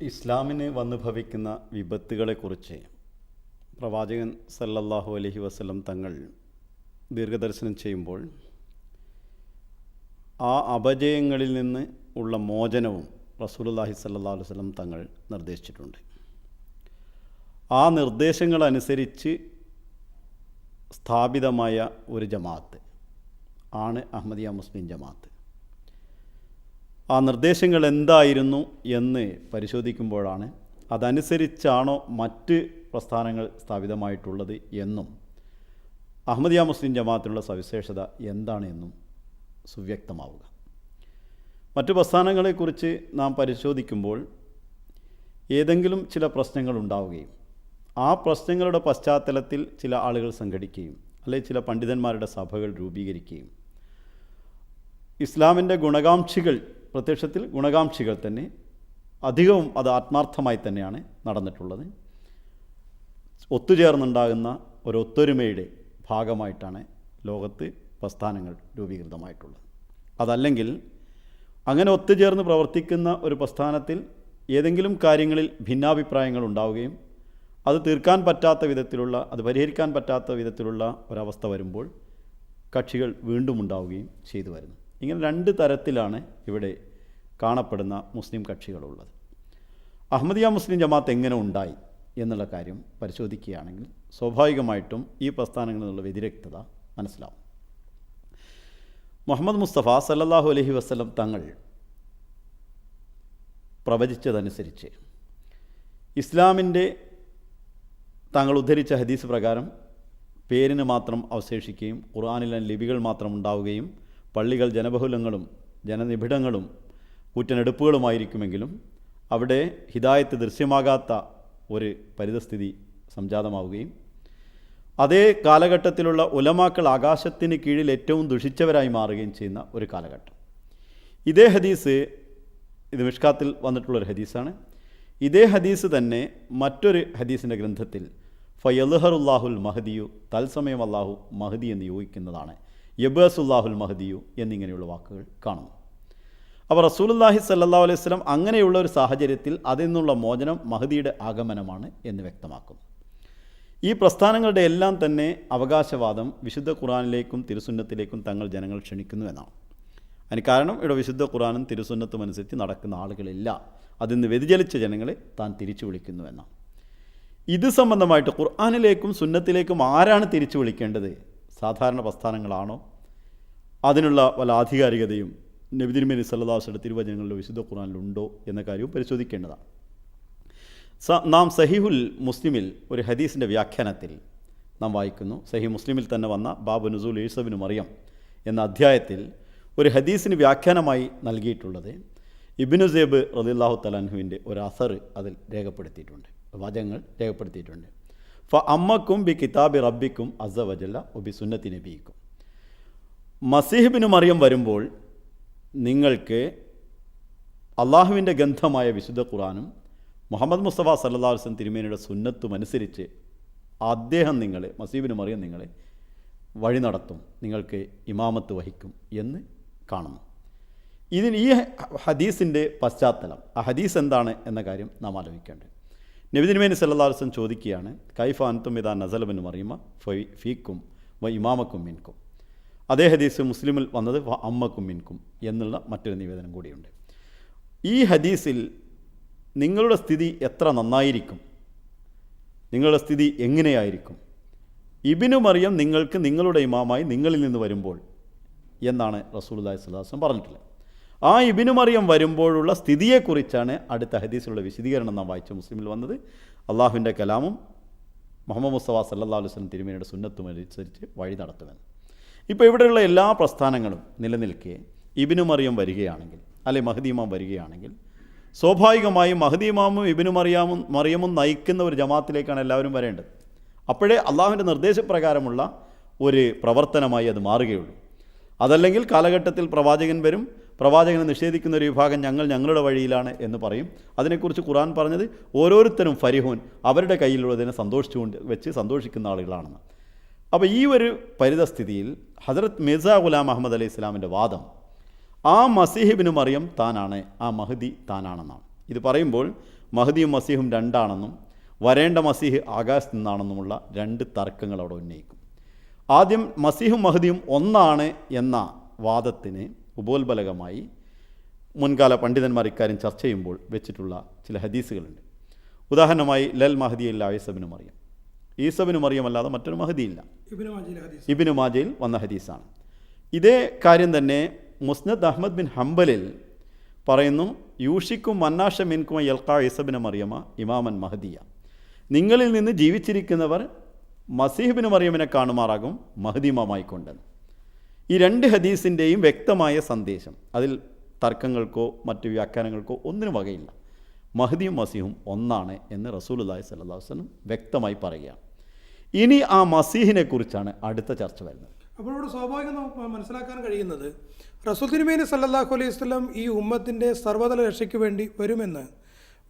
ഇസ്ലാമിന് വന്നു ഭവിക്കുന്ന വിപത്തുകളെക്കുറിച്ച് പ്രവാചകൻ സല്ലല്ലാഹു അലഹി വസ്ലം തങ്ങൾ ദീർഘദർശനം ചെയ്യുമ്പോൾ ആ അപജയങ്ങളിൽ നിന്ന് ഉള്ള മോചനവും റസൂലുള്ളാഹി സല്ലല്ലാഹു അലൈഹി വസല്ലം തങ്ങൾ നിർദ്ദേശിച്ചിട്ടുണ്ട്. ആ നിർദ്ദേശങ്ങളനുസരിച്ച് സ്ഥാപിതമായ ഒരു ജമാഅത്ത് ആണ് അഹമ്മദിയ മുസ്ലിം ജമാഅത്ത്. ആ നിർദ്ദേശങ്ങൾ എന്തായിരുന്നു എന്ന് പരിശോധിക്കുമ്പോഴാണ് അതനുസരിച്ചാണോ മറ്റ് പ്രസ്ഥാനങ്ങൾ സ്ഥാപിതമായിട്ടുള്ളത് എന്നും അഹമ്മദിയ മുസ്ലിം ജമാഅത്തിനുള്ള സവിശേഷത എന്താണ് എന്നും സുവ്യക്തമാവുക. മറ്റു പ്രസ്ഥാനങ്ങളെക്കുറിച്ച് നാം പരിശോധിക്കുമ്പോൾ ഏതെങ്കിലും ചില പ്രശ്നങ്ങൾ ഉണ്ടാവുകയും ആ പ്രശ്നങ്ങളുടെ പശ്ചാത്തലത്തിൽ ചില ആളുകൾ സംഘടിക്കുകയും അല്ലെങ്കിൽ ചില പണ്ഡിതന്മാരുടെ സഭകൾ രൂപീകരിക്കുകയും ഇസ്ലാമിന്റെ ഗുണകാംക്ഷികൾ പ്രത്യക്ഷത്തിൽ ഗുണകാംക്ഷികൾ തന്നെ അധികവും അത് ആത്മാർത്ഥമായി തന്നെയാണ് നടന്നിട്ടുള്ളത്. ഒത്തുചേർന്നുണ്ടാകുന്ന ഒരു ഒത്തൊരുമയുടെ ഭാഗമായിട്ടാണ് ലോകത്ത് പ്രസ്ഥാനങ്ങൾ രൂപീകൃതമായിട്ടുള്ളത്. അതല്ലെങ്കിൽ അങ്ങനെ ഒത്തുചേർന്ന് പ്രവർത്തിക്കുന്ന ഒരു പ്രസ്ഥാനത്തിൽ ഏതെങ്കിലും കാര്യങ്ങളിൽ ഭിന്നാഭിപ്രായങ്ങൾ ഉണ്ടാവുകയും അത് തീർക്കാൻ പറ്റാത്ത വിധത്തിലുള്ള അത് പരിഹരിക്കാൻ പറ്റാത്ത വിധത്തിലുള്ള ഒരവസ്ഥ വരുമ്പോൾ കക്ഷികൾ വീണ്ടും ഉണ്ടാവുകയും ചെയ്തു വരുന്നു. ഇങ്ങനെ രണ്ട് തരത്തിലാണ് ഇവിടെ കാണപ്പെടുന്ന മുസ്ലിം കക്ഷികളുള്ളത്. അഹമ്മദിയ മുസ്ലിം ജമാത്ത് എങ്ങനെ ഉണ്ടായി എന്നുള്ള കാര്യം പരിശോധിക്കുകയാണെങ്കിൽ സ്വാഭാവികമായിട്ടും ഈ പ്രസ്ഥാനങ്ങളിൽ നിന്നുള്ള വ്യതിരക്തത മനസ്സിലാവും. മുഹമ്മദ് മുസ്തഫ സല്ലാഹു അലഹി വസ്ലം തങ്ങൾ പ്രവചിച്ചതനുസരിച്ച് ഇസ്ലാമിന്റെ താങ്കൾ ഉദ്ധരിച്ച ഹദീസ് പ്രകാരം പേരിന് മാത്രം അവശേഷിക്കുകയും ഖുർആാനിലെ ലിപികൾ മാത്രം ഉണ്ടാവുകയും പള്ളികൾ ജനബഹുലങ്ങളും ജനനിബിഡങ്ങളും കൂറ്റനെടുപ്പുകളുമായിരിക്കുമെങ്കിലും അവിടെ ഹിതായത്ത് ദൃശ്യമാകാത്ത ഒരു പരിതസ്ഥിതി സംജാതമാവുകയും അതേ കാലഘട്ടത്തിലുള്ള ഉലമാക്കൾ ആകാശത്തിന് കീഴിൽ ഏറ്റവും ദുഷിച്ചവരായി മാറുകയും ചെയ്യുന്ന ഒരു കാലഘട്ടം. ഇതേ ഹദീസ് ഇത് മിഷ്കാത്തിൽ വന്നിട്ടുള്ളൊരു ഹദീസാണ്. ഇതേ ഹദീസ് തന്നെ മറ്റൊരു ഹദീസിന്റെ ഗ്രന്ഥത്തിൽ ഫയൽഹറുല്ലാഹുൽ മഹദിയു തത്സമയം അള്ളാഹു മഹദി എന്ന് യോജിക്കുന്നതാണ്. യബസുല്ലാഹുൽ മഹദിയു എന്നിങ്ങനെയുള്ള വാക്കുകൾ കാണുന്നു. അപ്പോൾ റസൂലുല്ലാഹി സല്ലാ അലൈഹി സ്വലം അങ്ങനെയുള്ള ഒരു സാഹചര്യത്തിൽ അതിൽ നിന്നുള്ള മോചനം മഹദിയുടെ ആഗമനമാണ് എന്ന് വ്യക്തമാക്കുന്നു. ഈ പ്രസ്ഥാനങ്ങളുടെ എല്ലാം തന്നെ അവകാശവാദം വിശുദ്ധ ഖുറാനിലേക്കും തിരുസുന്നത്തിലേക്കും തങ്ങൾ ജനങ്ങൾ ക്ഷണിക്കുന്നു എന്നാണ്. അതിന് കാരണം ഇവിടെ വിശുദ്ധ ഖുറാനും തിരുസുന്നത്തും അനുസരിച്ച് നടക്കുന്ന ആളുകളില്ല. അതിൽ നിന്ന് വ്യതിചലിച്ച ജനങ്ങളെ താൻ തിരിച്ചു വിളിക്കുന്നു എന്നാണ്. ഇത് സംബന്ധമായിട്ട് ഖുർആാനിലേക്കും സുന്നത്തിലേക്കും ആരാണ് തിരിച്ചു വിളിക്കേണ്ടത്? സാധാരണ പ്രസ്ഥാനങ്ങളാണോ? അതിനുള്ള വല്ല ആധികാരികതയും നബിതിരുമേനി സല്ലാസുടെ തിരുവചനങ്ങളിലോ വിശുദ്ധ ഖുറാനിലുണ്ടോ എന്ന കാര്യവും പരിശോധിക്കേണ്ടതാണ്. നാം സഹിഹുൽ മുസ്ലിമിൽ ഒരു ഹദീസിന്റെ വ്യാഖ്യാനത്തിൽ നാം വായിക്കുന്നു. സഹി മുസ്ലിമിൽ തന്നെ വന്ന ബാബു നസൂൽ ഈസബിനു മറിയം എന്ന അധ്യായത്തിൽ ഒരു ഹദീസിന് വ്യാഖ്യാനമായി നൽകിയിട്ടുള്ളത് ഇബിനു സേബ് റദില്ലാഹു തലാൻഹുവിന്റെ ഒരു അസർ അതിൽ രേഖപ്പെടുത്തിയിട്ടുണ്ട്. വചങ്ങൾ രേഖപ്പെടുത്തിയിട്ടുണ്ട്. ഫ അമ്മക്കും ബി കിതാബി റബ്ബിക്കും അസ വജല്ല ഒബി സുന്നത്തി നബിക്കും മസീഹിബിന് മറിയം വരുമ്പോൾ നിങ്ങൾക്ക് അള്ളാഹുവിന്റെ ഗന്ധമായ വിശുദ്ധ ഖുറാനും മുഹമ്മദ് മുസ്തഫ സല്ലാ വസ്ലം തിരുമേനിയുടെ സുന്നത്തും അനുസരിച്ച് അദ്ദേഹം നിങ്ങളെ മസീബിന് മറിയം നിങ്ങളെ വഴി നടത്തും നിങ്ങൾക്ക് ഇമാമത്ത് വഹിക്കും എന്ന് കാണുന്നു. ഇതിന് ഈ ഹദീസിന്റെ പശ്ചാത്തലം ആ ഹദീസ് എന്താണ് എന്ന കാര്യം നാം ആലോചിക്കേണ്ടത് നബിദിനുമേനി സല്ലാസ്ലം ചോദിക്കുകയാണ് കൈഫ അൻതും ഇതാ നസലബിന് മറിയുമ ഫൈ ഫീക്കും വ ഇമാമക്കും മിൻകും. അതേ ഹദീസ് മുസ്ലിമിൽ വന്നത് വ അമ്മക്കും മിൻകും എന്നുള്ള മറ്റൊരു നിവേദനം കൂടിയുണ്ട്. ഈ ഹദീസിൽ നിങ്ങളുടെ സ്ഥിതി എത്ര നന്നായിരിക്കും? നിങ്ങളുടെ സ്ഥിതി എങ്ങനെയായിരിക്കും? ഇബിനു മറിയം നിങ്ങൾക്ക് നിങ്ങളുടെ ഇമാമായി നിങ്ങളിൽ നിന്ന് വരുമ്പോൾ എന്നാണ് റസൂൽല്ലാഹി സ്വലാസം പറഞ്ഞിട്ടുള്ളത്. ആ ഇബിനു മറിയം വരുമ്പോഴുള്ള സ്ഥിതിയെക്കുറിച്ചാണ് അടുത്ത ഹദീസിലുള്ള വിശദീകരണം നാം വായിച്ച മുസ്ലിമിൽ വന്നത്. അള്ളാഹുവിന്റെ കലാമും മുഹമ്മദ് മുസ്തഫ സല്ലാ വസ്ലം തിരുമേനിയുടെ സുന്നത്തും അനുസരിച്ച് വഴി നടത്തുമെന്ന് ഇപ്പോൾ ഇവിടെയുള്ള എല്ലാ പ്രസ്ഥാനങ്ങളും നിലനിൽക്കെ ഇബിനു മറിയം വരികയാണെങ്കിൽ അല്ലെ മഹദീമാം വരികയാണെങ്കിൽ സ്വാഭാവികമായും മഹദീമാമും ഇബിനു മറിയാമും മറിയമും നയിക്കുന്ന ഒരു ജമാത്തിലേക്കാണ് എല്ലാവരും വരേണ്ടത്. അപ്പോഴേ അള്ളാഹുവിന്റെ നിർദ്ദേശപ്രകാരമുള്ള ഒരു പ്രവർത്തനമായി അത് മാറുകയുള്ളൂ. അതല്ലെങ്കിൽ കാലഘട്ടത്തിൽ പ്രവാചകൻ വരും പ്രവാചകനെ നിഷേധിക്കുന്ന ഒരു വിഭാഗം ഞങ്ങൾ ഞങ്ങളുടെ വഴിയിലാണ് എന്ന് പറയും. അതിനെക്കുറിച്ച് ഖുറാൻ പറഞ്ഞത് ഓരോരുത്തരും ഫരിഹോൻ അവരുടെ കയ്യിലുള്ളതിനെ സന്തോഷിച്ചുകൊണ്ട് വെച്ച് സന്തോഷിക്കുന്ന ആളുകളാണെന്ന്. അപ്പോൾ ഈ ഒരു പരിതസ്ഥിതിയിൽ ഹസരത് മിർസ ഗുലാം അഹമ്മദ് അലൈഹി ഇസ്ലാമിന്റെ വാദം ആ മസീഹിബിന് മറിയം താനാണ് ആ മഹദി താനാണെന്നാണ്. ഇത് പറയുമ്പോൾ മഹദിയും മസീഹും രണ്ടാണെന്നും വരേണ്ട മസീഹ് ആകാശത്ത് നിന്നാണെന്നുമുള്ള രണ്ട് തർക്കങ്ങൾ അവിടെ ഉന്നയിക്കും. ആദ്യം മസീഹും മഹദിയും ഒന്നാണ് എന്ന വാദത്തിന് ഉപോത്ബലകമായി മുൻകാല പണ്ഡിതന്മാർ ഇക്കാര്യം ചർച്ച ചെയ്യുമ്പോൾ വെച്ചിട്ടുള്ള ചില ഹദീസുകളുണ്ട്. ഉദാഹരണമായി ലൽ മഹദി അല്ല ഈസബിന് മറിയം. ഈസബിന് മറിയം അല്ലാതെ മറ്റൊരു മഹദിയില്ല. ഇബിന് മാജയിൽ വന്ന ഹദീസാണ്. ഇതേ കാര്യം തന്നെ മുസ്നദ് അഹമ്മദ് ബിൻ ഹംബലിൽ പറയുന്നു യൂഷിക്കും മന്നാഷ മിൻകുമ യൽക്കാ ഈസബിനും മറിയമ ഇമാമൻ മഹദിയ. നിങ്ങളിൽ നിന്ന് ജീവിച്ചിരിക്കുന്നവർ മസീഹിബിന് മറിയമിനെ കാണുമാറാകും മഹദിമമായിക്കൊണ്ടെന്ന് ഈ രണ്ട് ഹദീസിന്റെയും വ്യക്തമായ സന്ദേശം. അതിൽ തർക്കങ്ങൾക്കോ മറ്റു വ്യാഖ്യാനങ്ങൾക്കോ ഒന്നിനും വകയില്ല. മഹദിയും മസീഹും ഒന്നാണ് എന്ന് റസൂലുല്ലാഹി അലൈഹി വസല്ലം വ്യക്തമായി പറയുകയാണ്. ഇനി ആ മസീഹിനെ കുറിച്ചാണ് അടുത്ത ചർച്ച വരുന്നത്. അപ്പോൾ ഇവിടെ സ്വാഭാവികം നമുക്ക് മനസ്സിലാക്കാൻ കഴിയുന്നത് റസൂൽ തിരുമേനി സല്ലാഹു അലൈഹി വസല്ലം ഈ ഉമ്മത്തിന്റെ സർവതല രക്ഷയ്ക്ക് വേണ്ടി വരുമെന്ന്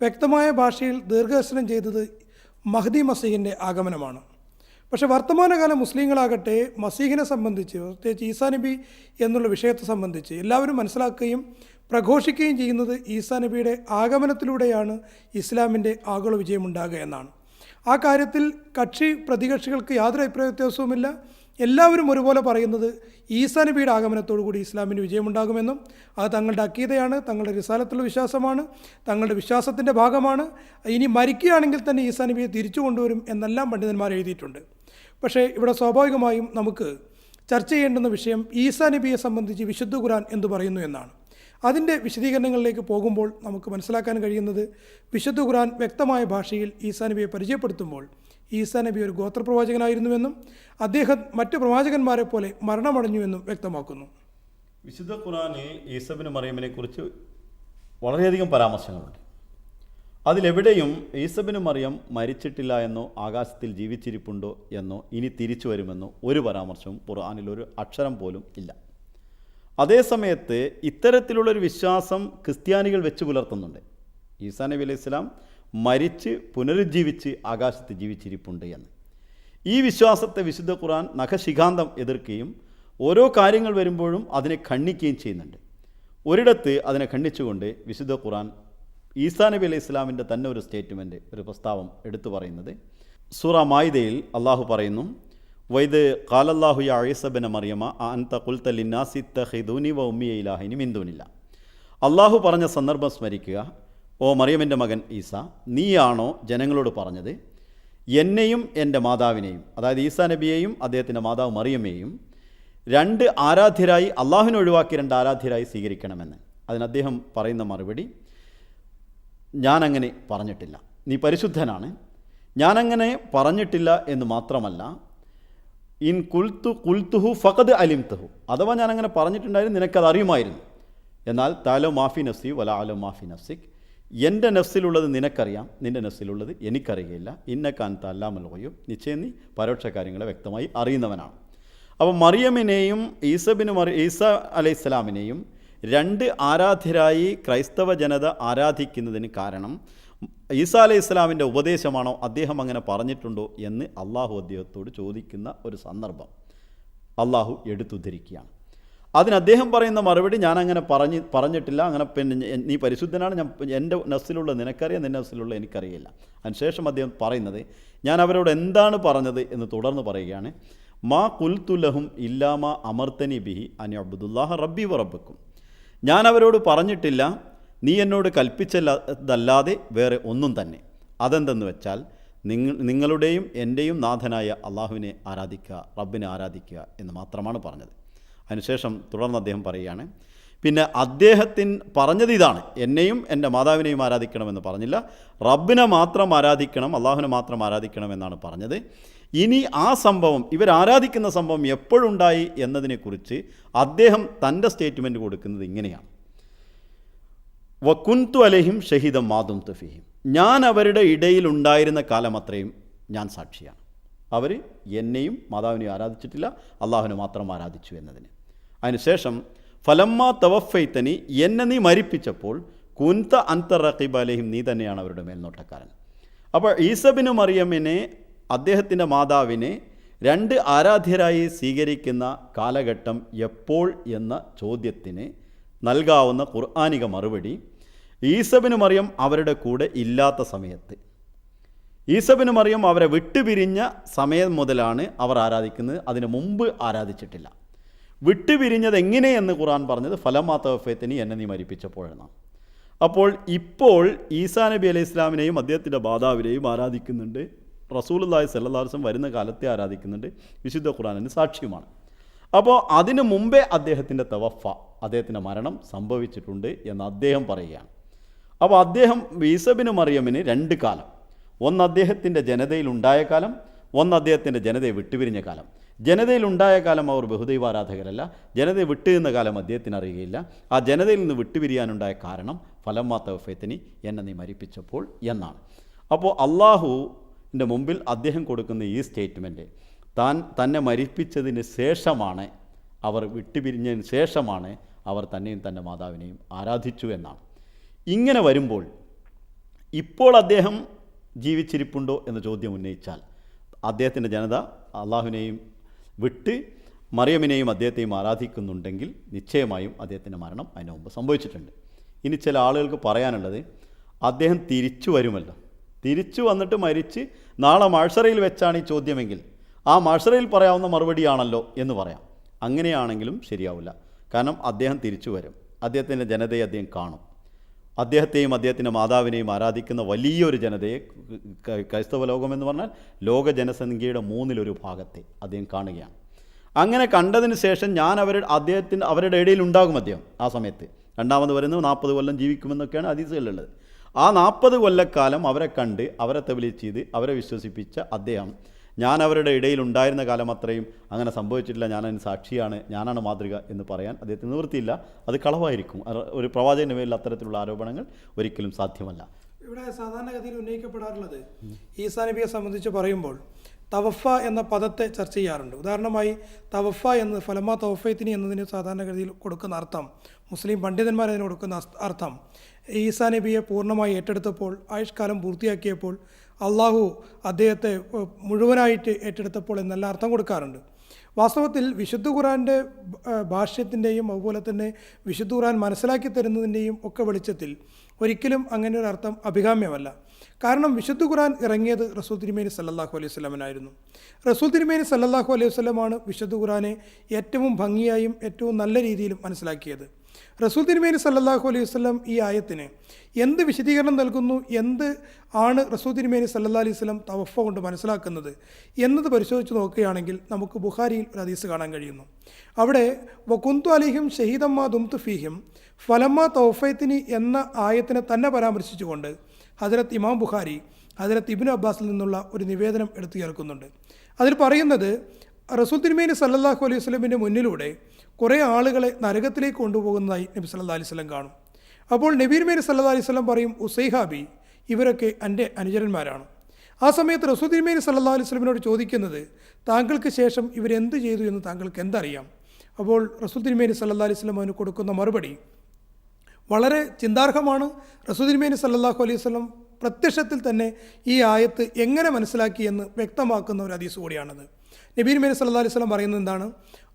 വ്യക്തമായ ഭാഷയിൽ ദീർഘദർശനം ചെയ്തത് മഹദി മസീഹിന്റെ ആഗമനമാണ്. പക്ഷേ വർത്തമാനകാല മുസ്ലിങ്ങളാകട്ടെ മസീഹിനെ സംബന്ധിച്ച് പ്രത്യേകിച്ച് ഈസാ നബി എന്നുള്ള വിഷയത്തെ സംബന്ധിച്ച് എല്ലാവരും മനസ്സിലാക്കുകയും പ്രഘോഷിക്കുകയും ചെയ്യുന്നത് ഈസാ നബിയുടെ ആഗമനത്തിലൂടെയാണ് ഇസ്ലാമിന്റെ ആഗോള വിജയമുണ്ടാകുക എന്നാണ്. ആ കാര്യത്തിൽ കക്ഷി പ്രതികക്ഷികൾക്ക് യാതൊരു അഭിപ്രായ വ്യത്യാസവുമില്ല. എല്ലാവരും ഒരുപോലെ പറയുന്നത് ഈസാ നബിയുടെ ആഗമനത്തോടുകൂടി ഇസ്ലാമിന് വിജയമുണ്ടാകുമെന്നും അത് തങ്ങളുടെ അക്കീതയാണ് തങ്ങളുടെ റിസാലത്തുള്ള വിശ്വാസമാണ് തങ്ങളുടെ വിശ്വാസത്തിന്റെ ഭാഗമാണ്. ഇനി മരിക്കുകയാണെങ്കിൽ തന്നെ ഈസാ നബിയെ തിരിച്ചു കൊണ്ടുവരും എന്നെല്ലാം പണ്ഡിതന്മാർ എഴുതിയിട്ടുണ്ട്. പക്ഷേ ഇവിടെ സ്വാഭാവികമായും നമുക്ക് ചർച്ച ചെയ്യേണ്ടുന്ന വിഷയം ഈസാ നബിയെ സംബന്ധിച്ച് വിശുദ്ധ ഖുരാൻ എന്ന് പറയുന്നു എന്നാണ്. അതിന്റെ വിശദീകരണങ്ങളിലേക്ക് പോകുമ്പോൾ നമുക്ക് മനസ്സിലാക്കാൻ കഴിയുന്നത് വിശുദ്ധ ഖുർആൻ വ്യക്തമായ ഭാഷയിൽ ഈസാ നബിയെ പരിചയപ്പെടുത്തുമ്പോൾ ഈസാ നബി ഒരു ഗോത്രപ്രവാചകനായിരുന്നുവെന്നും അദ്ദേഹം മറ്റു പ്രവാചകന്മാരെ പോലെ മരണമടഞ്ഞുവെന്നും വ്യക്തമാക്കുന്നു. വിശുദ്ധ ഖുറാനിൽ ഈസബിന് മറിയമിനെ കുറിച്ച് വളരെയധികം പരാമർശങ്ങളുണ്ട്. അതിലെവിടെയും ഈസബിന് മറിയം മരിച്ചിട്ടില്ല എന്നോ ആകാശത്തിൽ ജീവിച്ചിരിപ്പുണ്ടോ എന്നോ ഇനി തിരിച്ചു വരുമെന്നോ ഒരു പരാമർശവും ഖുർആാനിൽ ഒരു അക്ഷരം പോലും ഇല്ല. അതേസമയത്ത് ഇത്തരത്തിലുള്ളൊരു വിശ്വാസം ക്രിസ്ത്യാനികൾ വെച്ച് പുലർത്തുന്നുണ്ട്. ഈസാ നബി അലൈഹി സ്വലാം മരിച്ച് പുനരുജ്ജീവിച്ച് ആകാശത്ത് ജീവിച്ചിരിപ്പുണ്ട് എന്ന്. ഈ വിശ്വാസത്തെ വിശുദ്ധ ഖുർആൻ നഖശിഖാന്തം എതിർക്കുകയും ഓരോ കാര്യങ്ങൾ വരുമ്പോഴും അതിനെ ഖണ്ഡിക്കുകയും ചെയ്യുന്നുണ്ട്. ഒരിടത്ത് അതിനെ ഖണ്ഡിച്ചുകൊണ്ട് വിശുദ്ധ ഖുർആൻ ഈസാ നബി അലൈഹി ഇസ്ലാമിന്റെ തന്നെ ഒരു സ്റ്റേറ്റ്മെന്റ് ഒരു പ്രസ്താവം എടുത്തു പറയുന്നത്. സൂറ മായിദയിൽ അള്ളാഹു പറയുന്നു വൈദ് കാലല്ലാഹു യാ ഐസബിന മറിയമ അൻത കുൽത്ത ലിന്നാസി തഹിദൂനി വ ഉമ്മിയ ഇലാഹിനി മിന്ദൂനില്ല അള്ളാഹു പറഞ്ഞ സന്ദർഭം സ്മരിക്കുക ഓ മറിയമിന്റെ മകൻ ഈസ നീയാണോ ജനങ്ങളോട് പറഞ്ഞത്? എന്നെയും എന്റെ മാതാവിനെയും അതായത് ഈസാ നബിയെയും അദ്ദേഹത്തിന്റെ മാതാവ് മറിയമ്മയെയും രണ്ട് ആരാധ്യരായി അള്ളാഹുവിനെ ഒഴിവാക്കി രണ്ട് ആരാധ്യരായി സ്വീകരിക്കണമെന്ന്. അതിന് അദ്ദേഹം പറയുന്ന മറുപടി ഞാനങ്ങനെ പറഞ്ഞിട്ടില്ല. നീ പരിശുദ്ധനാണ്. ഞാനങ്ങനെ പറഞ്ഞിട്ടില്ല എന്ന് മാത്രമല്ല ഇൻ കുൽത്തു കുൽത്തുഹു ഫഖദ് അലിംതുഹു. അഥവാ ഞാനങ്ങനെ പറഞ്ഞിട്ടുണ്ടായിരുന്നു നിനക്കത് അറിയുമായിരുന്നു. എന്നാൽ താലോ മാഫി നഫ്സി വല ആലോ മാഫി നഫ്സിക്. എന്റെ നഫ്സിലുള്ളത് നിനക്കറിയാം നിന്റെ നഫ്സിലുള്ളത് എനിക്കറിയുകയില്ല ഇന്നക്കാൻ തല്ലാമൽ കൊയ്യും നിശ്ചയം നീ പരോക്ഷ കാര്യങ്ങളെ വ്യക്തമായി അറിയുന്നവനാണ്. അപ്പോൾ മറിയമിനെയും ഈസബിന് മറി ഈസ അലൈഹി സ്വലാമിനെയും രണ്ട് ആരാധ്യരായി ക്രൈസ്തവ ജനത ആരാധിക്കുന്നതിന് കാരണം ഈസാ അലൈഹി ഇസ്ലാമിന്റെ ഉപദേശമാണോ അദ്ദേഹം അങ്ങനെ പറഞ്ഞിട്ടുണ്ടോ എന്ന് അള്ളാഹു അദ്ദേഹത്തോട് ചോദിക്കുന്ന ഒരു സന്ദർഭം അള്ളാഹു എടുത്തുദ്ധരിക്കുകയാണ്. അതിന് അദ്ദേഹം പറയുന്ന മറുപടി ഞാൻ അങ്ങനെ പറഞ്ഞ് പറഞ്ഞിട്ടില്ല. അങ്ങനെ പിന്നെ നീ പരിശുദ്ധനാണ് ഞാൻ എന്റെ നസ്സിലുള്ള നിനക്കറിയാം നിന്റെ നസ്സിലുള്ള എനിക്കറിയില്ല. അതിനുശേഷം അദ്ദേഹം പറയുന്നത് ഞാൻ അവരോട് എന്താണ് പറഞ്ഞത് എന്ന് തുടർന്ന് പറയുകയാണ് മാ കുൽത്തുലഹും ഇല്ലാമ അമർത്തനി ബിഹി അനി അബ്ദുല്ലാഹ റബ്ബി വറബക്കും ഞാൻ അവരോട് പറഞ്ഞിട്ടില്ല നീ എന്നോട് കൽപ്പിച്ചതല്ലാതെ വേറെ ഒന്നും തന്നെ. അതെന്തെന്ന് വെച്ചാൽ നിങ്ങൾ നിങ്ങളുടെയും എന്റെയും നാഥനായ അള്ളാഹുവിനെ ആരാധിക്കുക റബ്ബിനെ ആരാധിക്കുക എന്ന് മാത്രമാണ് പറഞ്ഞത്. അതിനുശേഷം തുടർന്ന് അദ്ദേഹം പറയുകയാണ് പിന്നെ അദ്ദേഹത്തിന് പറഞ്ഞത് ഇതാണ്. എന്നെയും എന്റെ മാതാവിനെയും ആരാധിക്കണമെന്ന് പറഞ്ഞില്ല. റബ്ബിനെ മാത്രം ആരാധിക്കണം അള്ളാഹുവിനെ മാത്രം ആരാധിക്കണം എന്നാണ് പറഞ്ഞത്. ഇനി ആ സംഭവം ഇവർ ആരാധിക്കുന്ന സംഭവം എപ്പോഴുണ്ടായി എന്നതിനെക്കുറിച്ച് അദ്ദേഹം തന്റെ സ്റ്റേറ്റ്മെന്റ് കൊടുക്കുന്നത് ഇങ്ങനെയാണ്. വക്കുന്തു അലഹിം ഷഹീദം മാതും തുഫിഹിം. ഞാൻ അവരുടെ ഇടയിൽ ഉണ്ടായിരുന്ന കാലം അത്രയും ഞാൻ സാക്ഷിയാണ്. അവർ എന്നെയും മാതാവിനെയും ആരാധിച്ചിട്ടില്ല അള്ളാഹുവിനെ മാത്രം ആരാധിച്ചു എന്നതിന്. അതിനുശേഷം ഫലമ്മ തവഫൈത്തനി എന്നെ നീ മരിപ്പിച്ചപ്പോൾ കുന്ത അന്തർ റഖീബ് അലഹിം നീ തന്നെയാണ് അവരുടെ മേൽനോട്ടക്കാരൻ. അപ്പോൾ ഈസബിന് മറിയമ്മിനെ അദ്ദേഹത്തിന്റെ മാതാവിനെ രണ്ട് ആരാധ്യരായി സ്വീകരിക്കുന്ന കാലഘട്ടം എപ്പോൾ എന്ന ചോദ്യത്തിന് നൽകാവുന്ന ഖുർആാനിക മറുപടി ഈസബിന് മറിയം അവരുടെ കൂടെ ഇല്ലാത്ത സമയത്ത്. ഈസബിന് മറിയം അവരെ വിട്ടുപിരിഞ്ഞ സമയം മുതലാണ് അവർ ആരാധിക്കുന്നത്. അതിന് മുമ്പ് ആരാധിച്ചിട്ടില്ല. വിട്ടുപിരിഞ്ഞത് എങ്ങനെയെന്ന് ഖുർആൻ പറഞ്ഞത് ഫലമാ തവഫേത്തിന് എന്നെ നീ മരിപ്പിച്ചപ്പോഴെന്നാണ് അപ്പോൾ ഇപ്പോൾ ഈസാ നബി അലൈഹി ഇസ്ലാമിനെയും അദ്ദേഹത്തിന്റെ മാതാവിനെയും ആരാധിക്കുന്നുണ്ട്? റസൂലുല്ലാഹി സല്ലാസ്ലം വരുന്ന കാലത്തെ ആരാധിക്കുന്നുണ്ട്? വിശുദ്ധ ഖുറാനിന്റെ സാക്ഷ്യമാണ്. അപ്പോൾ അതിനു മുമ്പേ അദ്ദേഹത്തിന്റെ തവഫ അദ്ദേഹത്തിന്റെ മരണം സംഭവിച്ചിട്ടുണ്ട് എന്ന് അദ്ദേഹം പറയുകയാണ്. അപ്പോൾ അദ്ദേഹം വീസബിന് മറിയമിന് രണ്ട് കാലം. ഒന്ന് അദ്ദേഹത്തിന്റെ ജനതയിൽ ഉണ്ടായ കാലം ഒന്ന് അദ്ദേഹത്തിന്റെ ജനതയെ വിട്ടുപിരിഞ്ഞ കാലം. ജനതയിലുണ്ടായ കാലം അവർ ബഹുദൈവാരാധകരല്ല ജനതയെ വിട്ടുനിന്ന കാലം അദ്ദേഹത്തിന് അറിയുകയില്ല ആ ജനതയിൽ നിന്ന് വിട്ടുപിരിയാനുണ്ടായ കാരണം ഫലം മാത്തവഫേത്തിനി എന്നെ നീ മരിപ്പിച്ചപ്പോൾ എന്നാണ്. അപ്പോൾ അള്ളാഹുവിന്റെ മുമ്പിൽ അദ്ദേഹം കൊടുക്കുന്ന ഈ സ്റ്റേറ്റ്മെന്റ് താൻ തന്നെ മരിപ്പിച്ചതിന് ശേഷമാണ് അവർ വിട്ടുപിരിഞ്ഞതിന് ശേഷമാണ് അവർ തന്നെയും തന്റെ മാതാവിനെയും ആരാധിച്ചു എന്നാണ്. ഇങ്ങനെ വരുമ്പോൾ ഇപ്പോൾ അദ്ദേഹം ജീവിച്ചിരിപ്പുണ്ടോ എന്ന ചോദ്യം ഉന്നയിച്ചാൽ അദ്ദേഹത്തിന്റെ ജനത അള്ളാഹുവിനെയും വിട്ട് മറിയമിനെയും അദ്ദേഹത്തെയും ആരാധിക്കുന്നുണ്ടെങ്കിൽ നിശ്ചയമായും അദ്ദേഹത്തിന്റെ മരണം അതിന് മുമ്പ് സംഭവിച്ചിട്ടുണ്ട്. ഇനി ചില ആളുകൾക്ക് പറയാനുള്ളത് അദ്ദേഹം തിരിച്ചു വരുമല്ലോ. തിരിച്ചു വന്നിട്ട് മരിച്ച് നാളെ മാഴ്സറയിൽ വെച്ചാണ് ഈ ചോദ്യമെങ്കിൽ ആ മാഴ്സറയിൽ പറയാവുന്ന മറുപടിയാണല്ലോ എന്ന് പറയാം. അങ്ങനെയാണെങ്കിലും ശരിയാവില്ല. കാരണം അദ്ദേഹം തിരിച്ചു വരും. അദ്ദേഹത്തിന്റെ ജനതയെ അദ്ദേഹം കാണും. അദ്ദേഹത്തെയും അദ്ദേഹത്തിന്റെ മാതാവിനെയും ആരാധിക്കുന്ന വലിയൊരു ജനതയെ ക്രൈസ്തവ ലോകം എന്ന് പറഞ്ഞാൽ ലോക ജനസംഖ്യയുടെ മൂന്നിലൊരു ഭാഗത്തെ അദ്ദേഹം കാണുകയാണ്. അങ്ങനെ കണ്ടതിന് ശേഷം ഞാൻ അവരുടെ അദ്ദേഹത്തിന് അവരുടെ ഇടയിൽ ഉണ്ടാകും അദ്ദേഹം ആ സമയത്ത്. രണ്ടാമത് വരുന്നു നാൽപ്പത് കൊല്ലം ജീവിക്കുമെന്നൊക്കെയാണ് ഹദീസുകളിലുള്ളത്. ആ നാൽപ്പത് കൊല്ലക്കാലം അവരെ കണ്ട് അവരെ തെബിലീസ് ചെയ്ത് അവരെ വിശ്വസിപ്പിച്ച അദ്ദേഹം. ഞാൻ അവരുടെ ഇടയിൽ ഉണ്ടായിരുന്ന കാലം അത്രയും അങ്ങനെ സംഭവിച്ചിട്ടില്ല. ഞാനതിന് സാക്ഷിയാണ്. ഞാനാണ് മാതൃക എന്ന് പറയാൻ അദ്ദേഹത്തിന് നിവൃത്തിയില്ല. അത് കളവായിരിക്കും. ഒരു പ്രവാചകന്റെ മേലിൽ അത്തരത്തിലുള്ള ആരോപണങ്ങൾ ഒരിക്കലും സാധ്യമല്ല. ഇവിടെ സാധാരണഗതിയിൽ ഉന്നയിക്കപ്പെടാറുള്ളത് ഈസാ നബിയെ സംബന്ധിച്ച് പറയുമ്പോൾ തവഫ എന്ന പദത്തെ ചർച്ച ചെയ്യാറുണ്ട്. ഉദാഹരണമായി തവഫ എന്ന് ഫലമ തവഫയത്തിന് എന്നതിന് സാധാരണഗതിയിൽ കൊടുക്കുന്ന അർത്ഥം മുസ്ലിം പണ്ഡിതന്മാർ അതിന് കൊടുക്കുന്ന അർത്ഥം. ഈസാ നബിയെ പൂർണമായി ഏറ്റെടുത്തപ്പോൾ ആയുഷ്കാലം പൂർത്തിയാക്കിയപ്പോൾ അള്ളാഹു അദ്ദേഹത്തെ മുഴുവനായിട്ട് ഏറ്റെടുത്തപ്പോൾ എന്നല്ല അർത്ഥം കൊടുക്കാറുണ്ട്. വാസ്തവത്തിൽ വിശുദ്ധ ഖുറാന്റെ ഭാഷ്യത്തിന്റെയും അതുപോലെ തന്നെ വിശുദ്ധ ഖുറാൻ മനസ്സിലാക്കി തരുന്നതിന്റെയും ഒക്കെ വെളിച്ചത്തിൽ ഒരിക്കലും അങ്ങനെ ഒരു അർത്ഥം അഭികാമ്യമല്ല. കാരണം വിശുദ്ധ ഖുറാൻ ഇറങ്ങിയത് റസൂൽ തിരുമേനി സല്ലാഹു അലൈഹി സ്വലമനായിരുന്നു റസൂൽ തിരുമേനി സല്ലാഹു അലൈഹി വസ്ലമാണ് വിശുദ്ധ ഖുറാനെ ഏറ്റവും ഭംഗിയായും ഏറ്റവും നല്ല രീതിയിലും മനസ്സിലാക്കിയത്. റസൂൽ തിരുമേനി സല്ലാഹു അലൈഹി വസ്ലം ഈ ആയത്തിന് എന്ത് വിശദീകരണം നൽകുന്നു? എന്ത് ആണ് റസൂൽ തിരുമേനി സല്ലാ അലൈഹി വസ്ലം തവഫ കൊണ്ട് മനസ്സിലാക്കുന്നത്? എന്നത് പരിശോധിച്ച് നോക്കുകയാണെങ്കിൽ നമുക്ക് ബുഹാരിയിൽ ഒരു ഹദീസ് കാണാൻ കഴിയുന്നു. അവിടെ വകുന്തു അലിഹിം ഷഹീദമ്മ ദുംതു ഫീഹിം ഫലമ്മ തൗഫൈത്തിനി എന്ന ആയത്തിനെ തന്നെ പരാമർശിച്ചുകൊണ്ട് ഹജരത്ത് ഇമാം ബുഖാരി ഹജരത്ത് ഇബിൻ അബ്ബാസിൽ നിന്നുള്ള ഒരു നിവേദനം എടുത്തു ചേർക്കുന്നുണ്ട് അതിൽ പറയുന്നത് റസൂൽ തിരുമേനി സല്ലാഹു അലൈഹി വസ്ലമിന്റെ മുന്നിലൂടെ കുറേ ആളുകളെ നരകത്തിലേക്ക് കൊണ്ടുപോകുന്നതായി നബി സല്ലാ അലൈഹി വസല്ലം കാണും. അപ്പോൾ നബീർമേനി സല്ലാ അലൈഹി സ്വലം പറയും ഉസൈഹാബി ഇവരൊക്കെ എന്റെ അനുചരന്മാരാണ്. ആ സമയത്ത് റസൂൽ സല്ലാ അലൈഹി സ്വലമിനോട് ചോദിക്കുന്നത് താങ്കൾക്ക് ശേഷം ഇവരെന്ത് ചെയ്തു എന്ന് താങ്കൾക്ക് എന്തറിയാം? അപ്പോൾ തിരുമേനി സല്ലല്ലാഹു അലൈഹി സ്വലം അവന് കൊടുക്കുന്ന മറുപടി വളരെ ചിന്താർഹമാണ്. റസൂദിൻമേനി സല്ലാഹു അലൈഹി സ്വലം പ്രത്യക്ഷത്തിൽ തന്നെ ഈ ആയത്ത് എങ്ങനെ മനസ്സിലാക്കിയെന്ന് വ്യക്തമാക്കുന്ന ഒരു അതീസ് കൂടിയാണത്. നബീൻ മീർ സല്ലല്ലാഹു അലൈഹി വസല്ലം പറയുന്നത് എന്താണ്?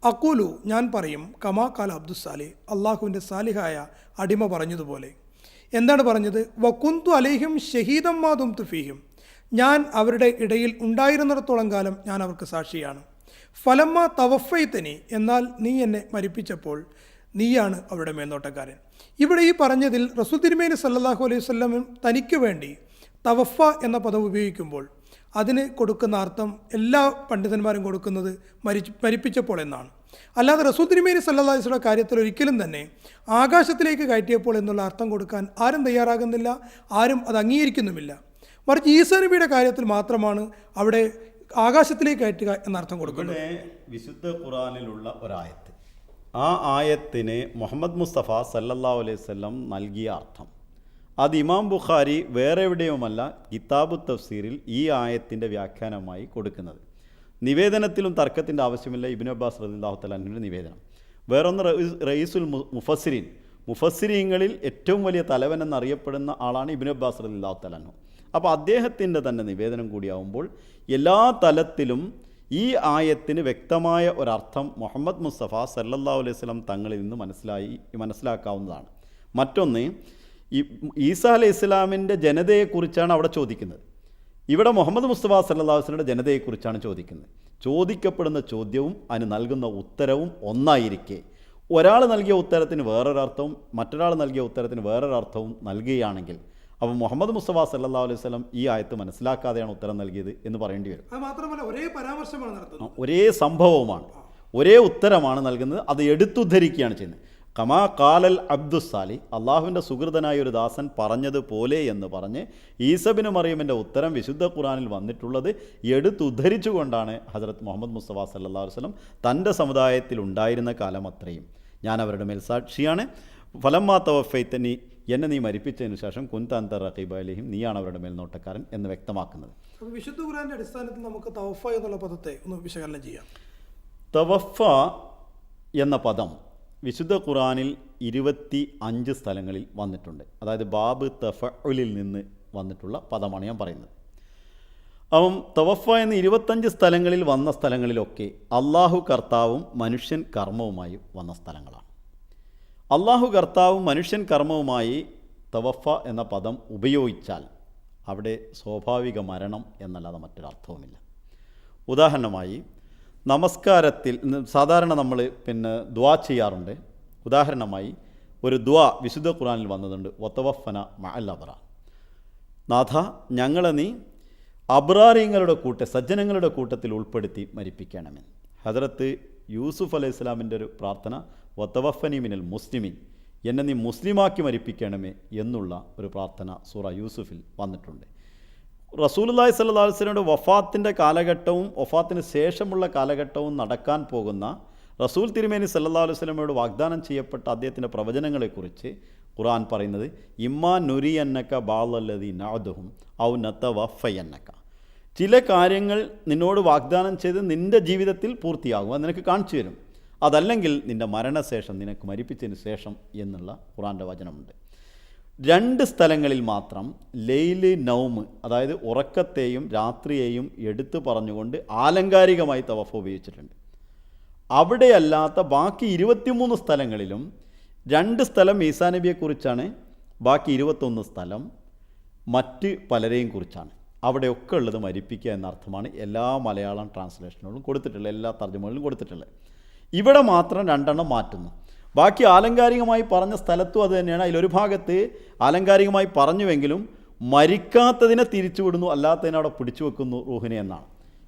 അക്കൂലു ഞാൻ പറയും കമാ കാല അബ്ദുസാലി അള്ളാഹുവിന്റെ സാലിഹായ അടിമ പറഞ്ഞതുപോലെ. എന്താണ് പറഞ്ഞത്? വക്കുന്തു അലേഹിം ഷഹീദം മാതും തുഫീഹിം ഞാൻ അവരുടെ ഇടയിൽ ഉണ്ടായിരുന്നിടത്തോളം കാലം ഞാൻ അവർക്ക് സാക്ഷിയാണ്. ഫലമ്മ തവഫൈത്തനി എന്നാൽ നീ എന്നെ മരിപ്പിച്ചപ്പോൾ നീയാണ് അവരുടെ മേൽനോട്ടക്കാരൻ. ഇവിടെ ഈ പറഞ്ഞതിൽ റസൂൽ തിരുമേനി സല്ലല്ലാഹു അലൈഹി വസല്ലം തനിക്ക് വേണ്ടി തവഫ എന്ന പദം ഉപയോഗിക്കുമ്പോൾ അതിന് കൊടുക്കുന്ന അർത്ഥം എല്ലാ പണ്ഡിതന്മാരും കൊടുക്കുന്നത് മരി മരിപ്പിച്ചപ്പോൾ എന്നാണ്. അല്ലാതെ റസൂൽ തിരുമേനി വസല്ലം കാര്യത്തിൽ ഒരിക്കലും തന്നെ ആകാശത്തിലേക്ക് കയറ്റിയപ്പോൾ എന്നുള്ള അർത്ഥം കൊടുക്കാൻ ആരും തയ്യാറാകുന്നില്ല ആരും അത് അംഗീകരിക്കുന്നുമില്ല. മറിച്ച് ഈസാനബിയുടെ കാര്യത്തിൽ മാത്രമാണ് അവിടെ ആകാശത്തിലേക്ക് കയറ്റുക എന്നർത്ഥം കൊടുക്കുന്നത്. വിശുദ്ധ ഖുറാനിലുള്ള ഒരായത്ത്. ആ ആയത്തിന് മുഹമ്മദ് മുസ്തഫ സല്ലല്ലാഹു അലൈവല്ലം നൽകിയ അർത്ഥം. അത് ഇമാം ബുഖാരി വേറെ എവിടെയുമല്ല കിതാബു തഫ്സീറിൽ ഈ ആയത്തിന്റെ വ്യാഖ്യാനമായി കൊടുക്കുന്നത്. നിവേദനത്തിലും തർക്കത്തിന്റെ ആവശ്യമില്ല. ഇബിൻ അബ്ബാസ് റദില്ലാഹു തലാഹിന്റെ നിവേദനം. വേറൊന്ന് റയീസുൽ മുഫസിരീൻ മുഫസിരീങ്ങളിൽ ഏറ്റവും വലിയ തലവൻ എന്നറിയപ്പെടുന്ന ആളാണ് ഇബിൻ അബ്ബാസ് റദില്ലാഹു തലാഹു അപ്പോൾ അദ്ദേഹത്തിന്റെ തന്നെ നിവേദനം കൂടിയാവുമ്പോൾ എല്ലാ തലത്തിലും ഈ ആയത്തിന് വ്യക്തമായ ഒരർത്ഥം മുഹമ്മദ് മുസ്തഫ സല്ലല്ലാഹു അലൈഹി വസല്ലം തങ്ങളിൽ നിന്ന് മനസ്സിലായി മനസ്സിലാക്കാവുന്നതാണ്. മറ്റൊന്ന് ഈ ഈസാ അലൈഹി ഇസ്ലാമിന്റെ ജനതയെക്കുറിച്ചാണ് അവിടെ ചോദിക്കുന്നത്. ഇവിടെ മുഹമ്മദ് മുസ്തഫ സല്ലാസ്ലിന്റെ ജനതയെക്കുറിച്ചാണ് ചോദിക്കുന്നത്. ചോദിക്കപ്പെടുന്ന ചോദ്യവും അതിന് നൽകുന്ന ഉത്തരവും ഒന്നായിരിക്കെ. ഒരാൾ നൽകിയ ഉത്തരത്തിന് വേറൊരർത്ഥവും മറ്റൊരാൾ നൽകിയ ഉത്തരത്തിന് വേറൊരർത്ഥവും നൽകുകയാണെങ്കിൽ അപ്പോൾ മുഹമ്മദ് മുസ്തഫ സല്ലാ അലൈഹി സ്വലം ഈ ആയത്ത് മനസ്സിലാക്കാതെയാണ് ഉത്തരം നൽകിയത് എന്ന് പറയേണ്ടി വരും. മാത്രമല്ല ഒരേ പരാമർശമാണ് ഒരേ സംഭവമാണ് ഒരേ ഉത്തരമാണ് നൽകുന്നത്. അത് എടുത്തുദ്ധരിക്കുകയാണ് ചെയ്യുന്നത്. കമാ കാലൽ അബ്ദുസാലി അള്ളാഹുവിന്റെ സുഹൃതനായ ഒരു ദാസൻ പറഞ്ഞതുപോലെ എന്ന് പറഞ്ഞ് ഈസബിന് മറിയമിന്റെ ഉത്തരം വിശുദ്ധ ഖുറാനിൽ വന്നിട്ടുള്ളത് എടുത്തുദ്ധരിച്ചുകൊണ്ടാണ് ഹസരത്ത് മുഹമ്മദ് മുസ്തഫ സല്ലാ വസ്ലം തന്റെ സമുദായത്തിൽ ഉണ്ടായിരുന്ന കാലം അത്രയും. ഞാൻ അവരുടെ മേൽ സാക്ഷിയാണ്. ഫലമാ തവഫൈത്തനി എന്നെ നീ മരിപ്പിച്ചതിന് ശേഷം കുൻതാന്ത റഹീബ് അലിഹിം നീയാണ് അവരുടെ മേൽനോട്ടക്കാരൻ എന്ന് വ്യക്തമാക്കുന്നത്. വിശുദ്ധ ഖുറാന്റെ അടിസ്ഥാനത്തിൽ നമുക്ക് തവഫ എന്നുള്ള പദത്തെ ഒന്ന് വിശകലനം ചെയ്യാം. തവഫ എന്ന പദം വിശുദ്ധ ഖുറാനിൽ ഇരുപത്തി അഞ്ച് സ്ഥലങ്ങളിൽ വന്നിട്ടുണ്ട്. അതായത് ബാബ് തഫഉലിൽ നിന്ന് വന്നിട്ടുള്ള പദമാണ് ഞാൻ പറയുന്നത്. അപ്പം തവഫ എന്ന ഇരുപത്തഞ്ച് സ്ഥലങ്ങളിൽ വന്ന സ്ഥലങ്ങളിലൊക്കെ അള്ളാഹു കർത്താവും മനുഷ്യൻ കർമ്മവുമായി വന്ന സ്ഥലങ്ങളാണ്. അള്ളാഹു കർത്താവും മനുഷ്യൻ കർമ്മവുമായി തവഫ എന്ന പദം ഉപയോഗിച്ചാൽ അവിടെ സ്വാഭാവിക മരണം എന്നല്ലാതെ മറ്റൊരർത്ഥവുമില്ല. ഉദാഹരണമായി നമസ്കാരത്തിൽ സാധാരണ നമ്മൾ പിന്നെ ദ്വാ ചെയ്യാറുണ്ട്. ഉദാഹരണമായി ഒരു ദ്വാ വിശുദ്ധ ഖുറാനിൽ വന്നതുണ്ട്. ഒത്തവഫന മഅൽ അബ്ര നാഥ ഞങ്ങളെ നീ അബ്രാറിയങ്ങളുടെ കൂട്ട സജ്ജനങ്ങളുടെ കൂട്ടത്തിൽ ഉൾപ്പെടുത്തി മരിപ്പിക്കണമെന്ന്. ഹജറത്ത് യൂസുഫ് അലൈഹി ഇസ്ലാമിന്റെ ഒരു പ്രാർത്ഥന ഒത്തവഫനി മിനൽ മുസ്ലിമിൻ എന്നെ നീ മുസ്ലിമാക്കി മരിപ്പിക്കണമേ എന്നുള്ള ഒരു പ്രാർത്ഥന സൂറ യൂസുഫിൽ വന്നിട്ടുണ്ട്. റസൂലുല്ലാഹി അലൈഹി വസല്ലമയുടെ വഫാത്തിന്റെ കാലഘട്ടവും വഫാത്തിന് ശേഷമുള്ള കാലഘട്ടവും നടക്കാൻ പോകുന്ന റസൂൽ തിരുമേനി സല്ലാ അലൈഹി വസല്ലമയോട് വാഗ്ദാനം ചെയ്യപ്പെട്ട അദ്ദേഹത്തിന്റെ പ്രവചനങ്ങളെക്കുറിച്ച് ഖുർആൻ പറയുന്നത് ഇമ്മാ നുരി എന്നക്ക ബാലല്ലതി നാദുഹും ഔ നത്ത വഫയന്നക്ക ചില കാര്യങ്ങൾ നിന്നോട് വാഗ്ദാനം ചെയ്ത് നിന്റെ ജീവിതത്തിൽ പൂർത്തിയാകും അത് നിനക്ക് കാണിച്ചു തരും. അതല്ലെങ്കിൽ നിന്റെ മരണശേഷം നിനക്ക് മരിപ്പിച്ചതിന് ശേഷം എന്നുള്ള ഖുറാന്റെ വചനമുണ്ട്. രണ്ട് സ്ഥലങ്ങളിൽ മാത്രം ലെയിൽ നൗമ് അതായത് ഉറക്കത്തെയും രാത്രിയെയും എടുത്തു പറഞ്ഞുകൊണ്ട് ആലങ്കാരികമായി തവഫ ഉപയോഗിച്ചിട്ടുണ്ട്. അവിടെയല്ലാത്ത ബാക്കി ഇരുപത്തിമൂന്ന് സ്ഥലങ്ങളിലും രണ്ട് സ്ഥലം ഈസാ നബിയെക്കുറിച്ചാണ് ബാക്കി ഇരുപത്തൊന്ന് സ്ഥലം മറ്റ് പലരെയും കുറിച്ചാണ്. അവിടെയൊക്കെ ഉള്ളത് മരിപ്പിക്കുക എന്നർത്ഥമാണ് എല്ലാ മലയാളം ട്രാൻസ്ലേഷനുകളും കൊടുത്തിട്ടുള്ളത് എല്ലാ തർജമകളിലും കൊടുത്തിട്ടുള്ളത്. ഇവിടെ മാത്രം രണ്ടെണ്ണം മാറ്റുന്നു. ബാക്കി ആലങ്കാരികമായി പറഞ്ഞ സ്ഥലത്തും അത് തന്നെയാണ്. അതിലൊരു ഭാഗത്ത് ആലങ്കാരികമായി പറഞ്ഞുവെങ്കിലും മരിക്കാത്തതിനെ തിരിച്ചുവിടുന്നു അല്ലാത്തതിനെ അവിടെ പിടിച്ചു വെക്കുന്നു റൂഹിനെ എന്നാണ്.